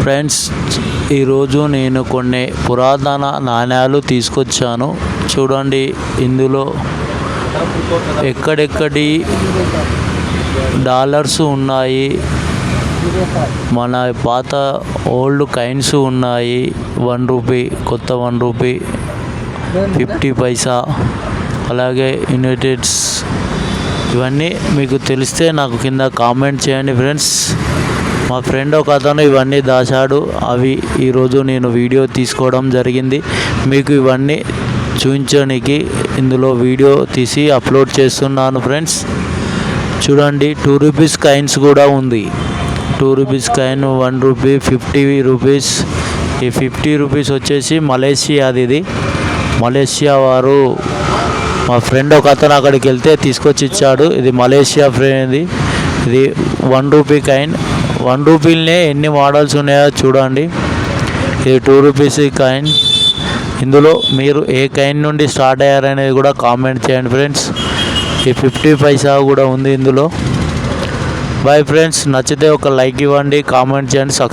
Friends ఈరోజు నేను కొన్ని పురాతన నాణ్యాలు తీసుకొచ్చాను. చూడండి ఇందులో ఎక్కడెక్కడి డాలర్స్ ఉన్నాయి. మన పాత ఓల్డ్ కైన్స్ ఉన్నాయి. వన్ రూపీ కొత్త వన్ రూపీ ఫిఫ్టీ పైసా అలాగే యునైటెడ్స్. ఇవన్నీ మీకు తెలిస్తే నాకు కింద కామెంట్ చేయండి ఫ్రెండ్స్. మా ఫ్రెండ్ ఒక అతను ఇవన్నీ దాచాడు. అవి ఈరోజు నేను వీడియో తీసుకోవడం జరిగింది. మీకు ఇవన్నీ చూపించడానికి ఇందులో వీడియో తీసి అప్లోడ్ చేస్తున్నాను ఫ్రెండ్స్. చూడండి టూ రూపీస్ కాయిన్స్ కూడా ఉంది. Two rupees coin one rupee fifty rupees. ఈ ఫిఫ్టీ రూపీస్ వచ్చేసి మలేషియాది ఇది. మలేషియా వారు మా ఫ్రెండ్ ఒక అతను అక్కడికి వెళ్తే తీసుకొచ్చి ఇచ్చాడు. ఇది మలేషియా ఫ్రెండ్ ఇది. ఇది వన్ రూపీ కాయిన్. వన్ రూపీలనే ఎన్ని మోడల్స్ ఉన్నాయో చూడండి. ఇది టూ రూపీస్ కాయిన్ ఇందులో మీరు ఏ కాయిన్ నుండి స్టార్ట్ అయ్యారనేది కూడా కామెంట్ చేయండి ఫ్రెండ్స్ ఈ ఫిఫ్టీ పైసా కూడా ఉంది ఇందులో. బాయ్ ఫ్రెండ్స్ నచ్చితే ఒక లైక్ ఇవ్వండి కామెంట్ చేయండి సబ్స్క్రైబ్